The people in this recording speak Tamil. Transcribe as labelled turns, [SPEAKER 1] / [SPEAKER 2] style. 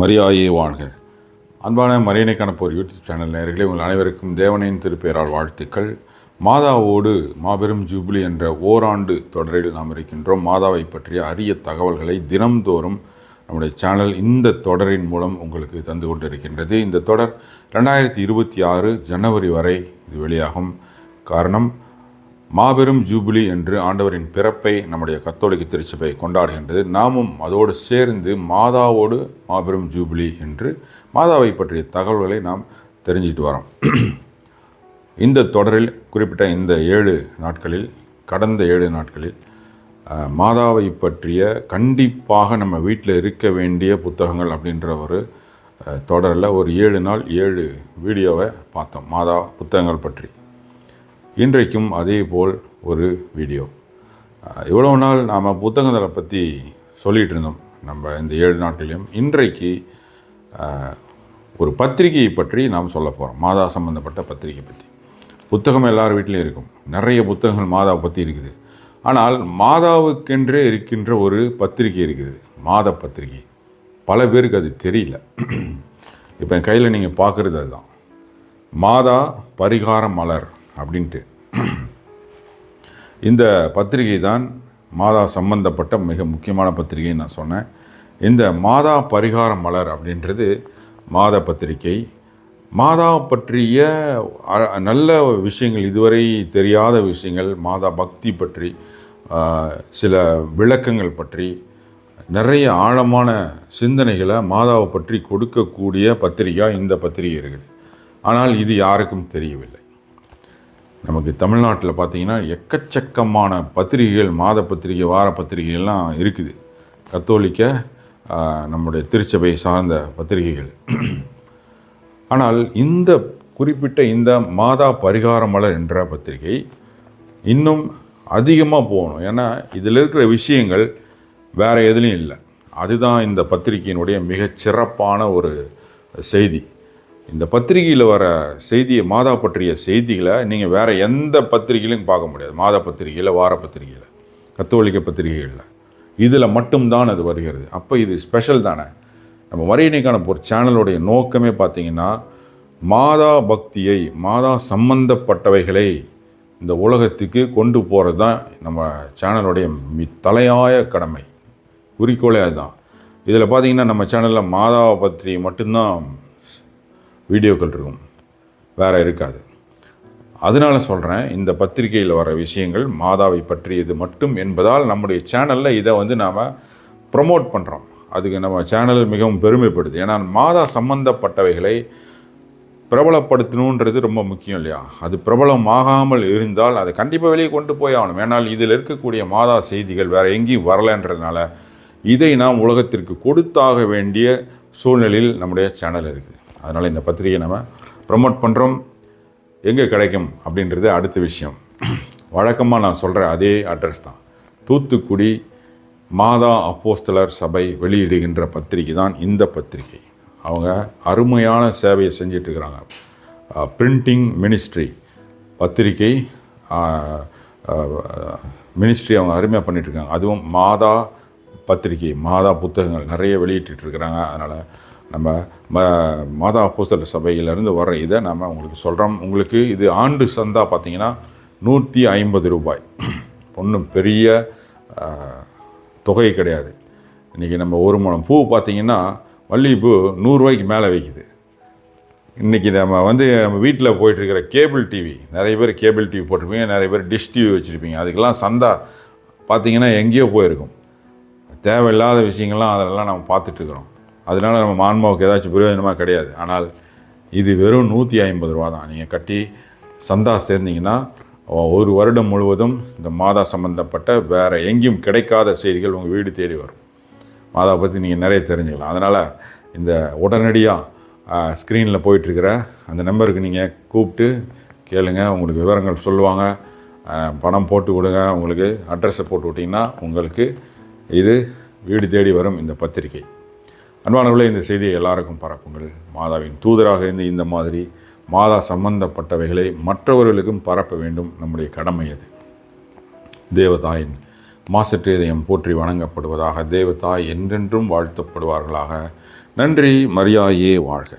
[SPEAKER 1] மரியாதையை வாழ்க. அன்பான மரியனை கணப்போர் யூடியூப் சேனல் நேயர்களே உங்கள் அனைவருக்கும் தேவனின் திருப்பெயரால் வாழ்த்துக்கள். மாதாவோடு மாபெரும் ஜூப்ளி என்ற ஓராண்டு தொடரில் நாம் இருக்கின்றோம். மாதாவை பற்றிய அரிய தகவல்களை தினம்தோறும் நம்முடைய சேனல் இந்த தொடரின் மூலம் உங்களுக்கு தந்து கொண்டிருக்கின்றது. இந்த தொடர் ரெண்டாயிரத்தி இருபத்தி ஆறு ஜனவரி வரை இது வெளியாகும் காரணம். மாபெரும் ஜூபிலி என்று ஆண்டவரின் பிறப்பை நம்முடைய கத்தோலிக்க திருச்சபை கொண்டாடுகின்றது. நாமும் அதோடு சேர்ந்து மாதாவோடு மாபெரும் ஜூபிலி என்று மாதாவை பற்றிய தகவல்களை நாம் தெரிஞ்சிட்டு வரோம். இந்த தொடரில் குறிப்பிட்ட இந்த ஏழு நாட்களில் கடந்த ஏழு நாட்களில் மாதாவை பற்றிய கண்டிப்பாக நம்ம வீட்டில் இருக்க வேண்டிய புத்தகங்கள் அப்படின்ற ஒரு தொடரில் ஒரு ஏழு நாள் ஏழு வீடியோவை பார்த்தோம். மாதா புத்தகங்கள் பற்றி. இன்றைக்கும் அதே போல் ஒரு வீடியோ. இவ்வளவு நாள் நாம் புத்தகங்களை பற்றி சொல்லிகிட்டு இருந்தோம். நம்ம இந்த ஏழு நாட்களிலும் இன்றைக்கு ஒரு பத்திரிகையை பற்றி நாம் சொல்ல போகிறோம் மாதா சம்பந்தப்பட்ட பத்திரிகை பற்றி புத்தகம் எல்லார் வீட்லேயும் இருக்கும். நிறைய புத்தகங்கள் மாதாவை பற்றி இருக்குது. ஆனால் மாதாவுக்கென்றே இருக்கின்ற ஒரு பத்திரிகை இருக்குது. மாத பத்திரிகை. பல பேருக்கு அது தெரியல. இப்போ என் கையில் நீங்கள் பார்க்குறது அதுதான். மாதா பரிகார மலர். அப்படின்ட்டு. இந்த பத்திரிகை தான் மாதா சம்பந்தப்பட்ட மிக முக்கியமான பத்திரிகைன்னு நான் சொன்னேன். இந்த மாதா பரிகார மலர் அப்படின்றது மாத பத்திரிகை. மாதா பற்றிய நல்ல விஷயங்கள் இதுவரை தெரியாத விஷயங்கள் மாதா பக்தி பற்றி சில விளக்கங்கள் பற்றி நிறைய ஆழமான சிந்தனைகளை மாதாவை பற்றி கொடுக்கக்கூடிய பத்திரிகை இந்த பத்திரிகை இருக்குது. ஆனால் இது யாருக்கும் தெரியவில்லை. நமக்கு தமிழ்நாட்டில் பார்த்திங்கன்னா எக்கச்சக்கமான பத்திரிகைகள் மாத பத்திரிகை வார பத்திரிகைகள்லாம் இருக்குது. கத்தோலிக்க நம்முடைய திருச்சபை சார்ந்த பத்திரிகைகள். ஆனால் இந்த குறிப்பிட்ட இந்த மாதா பரிகார மலர் என்ற பத்திரிகை இன்னும் அதிகமாக போகணும். ஏன்னா இதில் இருக்கிற விஷயங்கள் வேறு எதுலேயும் இல்லை. அதுதான் இந்த பத்திரிகையினுடைய மிகச்சிறப்பான ஒரு செய்தி. இந்த பத்திரிகையில் வர செய்தியை மாதா பற்றிய செய்திகளை நீங்கள் வேறு எந்த பத்திரிகையிலையும் பார்க்க முடியாது. மாதா பத்திரிகையில் வார பத்திரிகையில் கத்தோலிக்க பத்திரிகைகளில். இதில் மட்டும்தான் அது வருகிறது. அப்போ இது ஸ்பெஷல் தானே? நம்ம வரையணைக்கான ஒரு சேனலுடைய நோக்கமே பார்த்தீங்கன்னா மாதா பக்தியை மாதா சம்பந்தப்பட்டவைகளை இந்த உலகத்துக்கு கொண்டு போகிறது தான் நம்ம சேனலுடைய மி தலையாய கடமை. குறிக்கோளே அதுதான். இதில் பார்த்தீங்கன்னா நம்ம சேனலில் மாதாவை பற்றி மட்டும்தான் வீடியோக்கள் இருக்கும் வேறு இருக்காது. அதனால சொல்கிறேன் இந்த பத்திரிகையில் வர விஷயங்கள் மாதாவை பற்றியது மட்டும் என்பதால் நம்முடைய சேனலில் இதை வந்து நாம் ப்ரொமோட் பண்ணுறோம் அதுக்கு நம்ம சேனல் மிகவும் பெருமைப்படுது. ஏன்னா மாதா சம்பந்தப்பட்டவைகளை பிரபலப்படுத்தணுன்றது ரொம்ப முக்கியம் இல்லையா? அது பிரபலமாகாமல் இருந்தால் அதை கண்டிப்பாக வெளியே கொண்டு போய் ஆகணும். ஏன்னால் இதில் இருக்கக்கூடிய மாதா செய்திகள் வேறு எங்கேயும் வரலைன்றதுனால இதை நாம் உலகத்திற்கு கொடுத்தாக வேண்டிய சூழ்நிலையில் நம்முடைய சேனல் இருக்குது. அதனால் இந்த பத்திரிகையை நம்ம ப்ரமோட் பண்ணுறோம் எங்கே கிடைக்கும் அப்படின்றது அடுத்த விஷயம். வழக்கமாக நான் சொல்கிற அதே அட்ரஸ் தான். தூத்துக்குடி மாதா அப்போஸ்தலர் சபை வெளியிடுகின்ற பத்திரிகை தான் இந்த பத்திரிகை. அவங்க அருமையான சேவையை செஞ்சிட்ருக்கிறாங்க பிரிண்டிங் மினிஸ்ட்ரி பத்திரிகை மினிஸ்ட்ரி அவங்க அருமையாக பண்ணிகிட்ருக்காங்க இருக்காங்க. அதுவும் மாதா பத்திரிகை மாதா புத்தகங்கள் நிறைய வெளியிட்டுருக்கிறாங்க அதனால் நம்ம ம மாதா பூசல் சபையிலேருந்து வர இதை நம்ம உங்களுக்கு சொல்கிறோம் உங்களுக்கு இது ஆண்டு சந்தா பார்த்தீங்கன்னா நூற்றி ஐம்பது ரூபாய். ஒன்றும் பெரிய தொகை கிடையாது. இன்றைக்கி நம்ம ஒரு முழம் பூ பார்த்தீங்கன்னா மல்லிகைப்பூ நூறுரூவாய்க்கு மேலே விற்கிது இன்றைக்கி நம்ம வந்து நம்ம வீட்டில் போயிட்டுருக்கிற கேபிள் டிவி நிறைய பேர் கேபிள் டிவி போட்டிருப்பீங்க நிறைய பேர் டிஷ் டிவி வச்சுருப்பீங்க. அதுக்கெல்லாம் சந்தா பார்த்தீங்கன்னா எங்கேயோ போயிருக்கும். தேவையில்லாத விஷயங்கள்லாம் அதெல்லாம் நம்ம பார்த்துட்ருக்குறோம் அதனால் நம்ம மான்மாவுக்கு ஏதாச்சும் பிரயோஜனமாக கிடையாது. ஆனால் இது வெறும் நூற்றி ஐம்பது ரூபா தான். நீங்கள் கட்டி சந்தா சேர்ந்தீங்கன்னா ஒரு வருடம் முழுவதும் இந்த மாதா சம்பந்தப்பட்ட வேறு எங்கேயும் கிடைக்காத செய்திகள் உங்கள் வீடு தேடி வரும். மாதாவை பற்றி நீங்கள் நிறைய தெரிஞ்சுக்கலாம். அதனால் இந்த உடனடியாக ஸ்க்ரீனில் போயிட்டுருக்கிற அந்த நம்பருக்கு நீங்கள் கூப்பிட்டு கேளுங்க. உங்களுக்கு விவரங்கள் சொல்லுவாங்க. பணம் போட்டு கொடுங்க. உங்களுக்கு அட்ரஸை போட்டு விட்டிங்கன்னா உங்களுக்கு இது வீடு தேடி வரும் இந்த பத்திரிகை. அன்பானவர்களே இந்த செய்தியை எல்லாருக்கும் பரப்புங்கள். மாதாவின் தூதராக இருந்து இந்த மாதிரி மாதா சம்பந்தப்பட்டவைகளை மற்றவர்களுக்கும் பரப்ப வேண்டும். நம்முடைய கடமை அது. தேவதாயின் மாசற்ற இதயம் போற்றி வணங்கப்படுவதாக தேவதாய் என்றென்றும் வாழ்த்தப்படுவார்களாக. நன்றி மரியாயே வாழ்க.